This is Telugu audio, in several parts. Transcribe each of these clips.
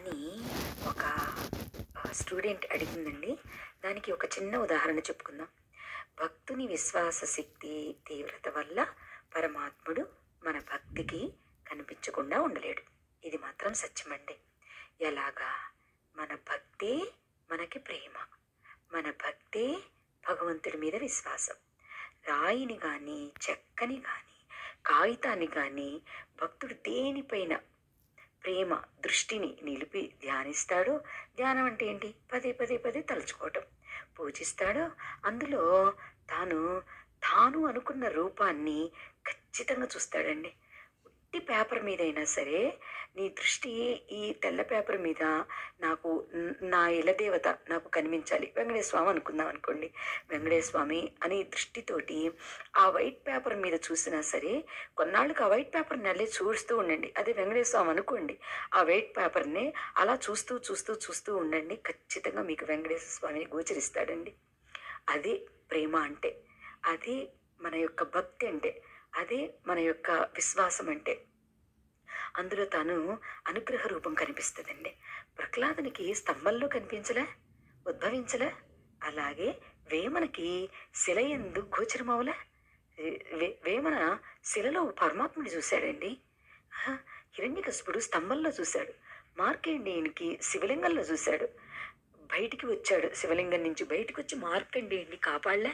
అని ఒక స్టూడెంట్ అడిగిందండి. దానికి ఒక చిన్న ఉదాహరణ చెప్పుకుందాం. భక్తుని విశ్వాస శక్తి తీవ్రత వల్ల పరమాత్ముడు మన భక్తికి కనిపించకుండా ఉండలేడు. ఇది మాత్రం సత్యమండి. ఎలాగా? మన భక్తే మనకి ప్రేమ. మన భక్తే భగవంతుడి మీద విశ్వాసం. రాయిని కానీ చెక్కని కానీ కాగితాన్ని కానీ భక్తుడు దేనిపైన ప్రేమ దృష్టిని నిలిపి ధ్యానిస్తాడో. ధ్యానం అంటే ఏంటి? పదే పదే పదే తలుచుకోవటం. పూజిస్తాడో. అందులో తాను తాను అనుకున్న రూపాన్ని ఖచ్చితంగా చూస్తాడండి. మట్టి పేపర్ మీదైనా సరే నీ దృష్టి ఈ తెల్ల పేపర్ మీద నాకు నా ఇలదేవత నాకు కనిపించాలి. వెంకటేశ్వర స్వామి అనుకుందాం అనుకోండి. వెంకటేశ్వర స్వామి అని దృష్టితోటి ఆ వైట్ పేపర్ మీద చూసినా సరే కొన్నాళ్ళకి ఆ వైట్ పేపర్ని అల్లే చూస్తూ ఉండండి. అదే వెంకటేశ్వర స్వామి అనుకోండి ఆ వైట్ పేపర్ని అలా చూస్తూ చూస్తూ చూస్తూ ఉండండి. ఖచ్చితంగా మీకు వెంకటేశ్వర స్వామిని గోచరిస్తాడండి. అది ప్రేమ అంటే అది మన యొక్క భక్తి అంటే అదే మన యొక్క విశ్వాసం అంటే అందులో తాను అనుగ్రహ రూపం కనిపిస్తుందండి. ప్రహ్లాదునికి స్తంభంలో కనిపించలే? ఉద్భవించలే? అలాగే వేమనకి శిల ఎందు వే- వేమన శిలలో పరమాత్ముని చూశాడండి. ఆహా, స్తంభంలో చూశాడు. మార్కండేయునికి శివలింగంలో చూశాడు. బయటికి వచ్చాడు. శివలింగం నుంచి బయటికి వచ్చి మార్కండేయుని కాపాడలే?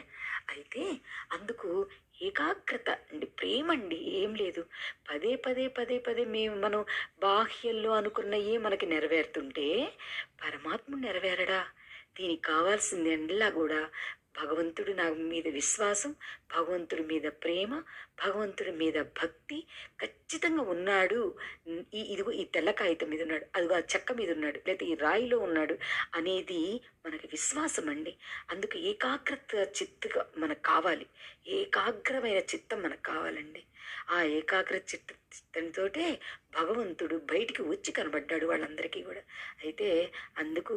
అయితే అందుకు ఏకాగ్రత అండి ప్రేమ అండి ఏం లేదు. పదే పదే పదే పదే మేము మనం బాహ్యంలో అనుకున్నయే మనకి నెరవేరుతుంటే పరమాత్ముడు నెరవేరడా? దీనికి కావాల్సింది ఎండలా కూడా భగవంతుడు నా మీద విశ్వాసం భగవంతుడి మీద ప్రేమ భగవంతుడి మీద భక్తి ఖచ్చితంగా ఉన్నాడు. ఈ ఇదిగో ఈ తెల్ల కాగితం మీద ఉన్నాడు అదిగో ఆ చెక్క మీద ఉన్నాడు లేకపోతే ఈ రాయిలో ఉన్నాడు అనేది మనకి విశ్వాసం అండి. అందుకు ఏకాగ్రత చిత్తుగా మనకు కావాలి. ఏకాగ్రమైన చిత్తం మనకు కావాలండి. ఆ ఏకాగ్ర చిత్త చిత్తంతోటే భగవంతుడు బయటికి వచ్చి కనబడ్డాడు వాళ్ళందరికీ కూడా. అయితే అందుకు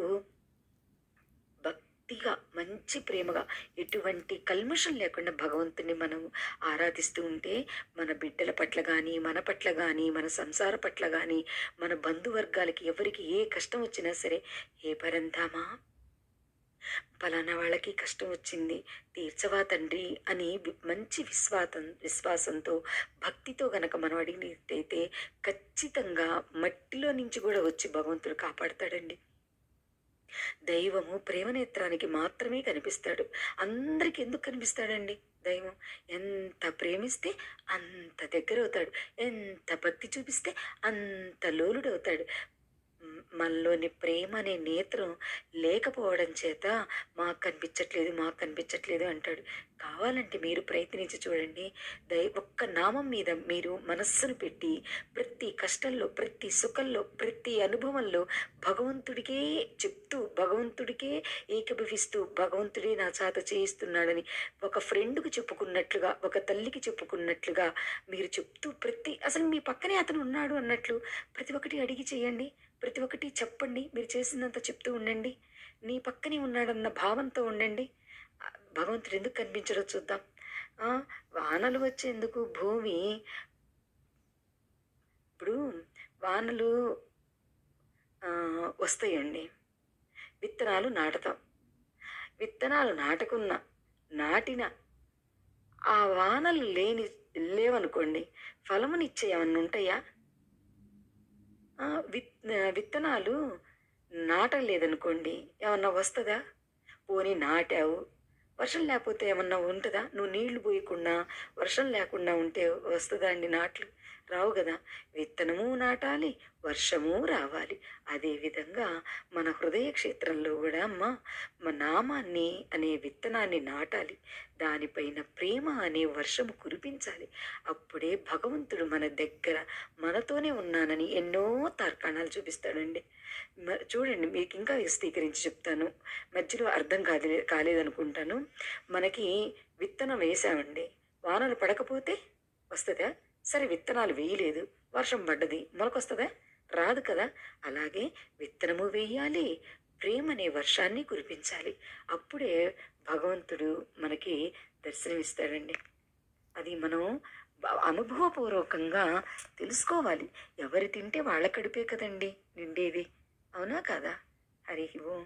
భక్తిగా మంచి ప్రేమగా ఎటువంటి కల్మషం లేకుండా భగవంతుని మనం ఆరాధిస్తూ ఉంటే మన బిడ్డల పట్ల కానీ మన పట్ల కానీ మన సంసార పట్ల కానీ మన బంధువర్గాలకి ఎవరికి ఏ కష్టం వచ్చినా సరే ఏ పరంధామా పలానా వాళ్ళకి కష్టం వచ్చింది తీర్చవా తండ్రి అని మంచి విశ్వాసం విశ్వాసంతో భక్తితో గనక మనం అడిగినట్టయితే ఖచ్చితంగా మట్టిలో నుంచి కూడా వచ్చి భగవంతుడు కాపాడతాడండి. దైవము ప్రేమనేత్రానికి మాత్రమే కనిపిస్తాడు. అందరికి ఎందుకు కనిపిస్తాడండి దైవం? ఎంత ప్రేమిస్తే అంత దగ్గర అవుతాడు ఎంత భక్తి చూపిస్తే అంత లోలుడవుతాడు. అవుతాడు మనలోని ప్రేమ అనే నేత్రం లేకపోవడం చేత మాకు కనిపించట్లేదు మాకు కనిపించట్లేదు అంటాడు. కావాలంటే మీరు ప్రయత్నించి చూడండి. దై ఒక్క నామం మీద మీరు మనస్సును పెట్టి ప్రతి ప్రతి కష్టంలో ప్రతి సుఖంలో ప్రతి అనుభవంలో భగవంతుడికే చెప్తూ భగవంతుడికే ఏకభవిస్తూ భగవంతుడే నా చేత చేయిస్తున్నాడని ఒక ఫ్రెండ్కి చెప్పుకున్నట్లుగా ఒక తల్లికి చెప్పుకున్నట్లుగా మీరు చెప్తూ ప్రతి అసలు మీ పక్కనే అతను ఉన్నాడు అన్నట్లు ప్రతి ఒక్కటి అడిగి చేయండి ప్రతి ఒక్కటి చెప్పండి మీరు చేసినంత చెప్తూ ఉండండి నీ పక్కనే ఉన్నాడన్న భావంతో ఉండండి. భగవంతుడు ఎందుకు కనిపించడో చూద్దాం. వానలు వచ్చేందుకు భూమి ఇప్పుడు వానలు వస్తాయండి. విత్తనాలు నాటుతాం. విత్తనాలు నాటకున్న నాటిన ఆ వానలు లేని లేవనుకోండి ఫలమునిచ్చే ఏమన్నా ఉంటాయా? విత్ విత్తనాలు నాటలేదనుకోండి ఏమన్నా వస్తుందా? పోనీ నాటావు. వర్షం లేకపోతే ఏమన్నా ఉంటుందా? నువ్వు నీళ్ళు పోయకుండా వర్షం లేకుండా ఉంటే వస్తుందా అండి నాట్లు? రావు కదా విత్తనము నాటాలి వర్షము రావాలి. అదేవిధంగా మన హృదయ క్షేత్రంలో కూడా అమ్మ మా నామాన్ని అనే విత్తనాన్ని నాటాలి. దానిపైన ప్రేమ అనే వర్షము కురిపించాలి. అప్పుడే భగవంతుడు మన దగ్గర మనతోనే ఉన్నానని ఎన్నో తార్కాణాలు చూపిస్తాడండి. మ- చూడండి మీకు ఇంకా విశదీకరించి చెప్తాను. మధ్యలో అర్థం కాలే కాలేదనుకుంటాను. మనకి విత్తనం వేసామండి. వానలు పడకపోతే వస్తుందా? సరే విత్తనాలు వేయలేదు వర్షం పడ్డది మొలకొస్తుందా? రాదు కదా. అలాగే విత్తనము వేయాలి ప్రేమ అనే వర్షాన్ని కురిపించాలి. అప్పుడే భగవంతుడు మనకి దర్శనమిస్తాడండి. అది మనం అనుభవపూర్వకంగా తెలుసుకోవాలి. ఎవరు తింటే వాళ్ళ కడుపే కదండి నిండేది. అవునా కాదా? హరి ఓం.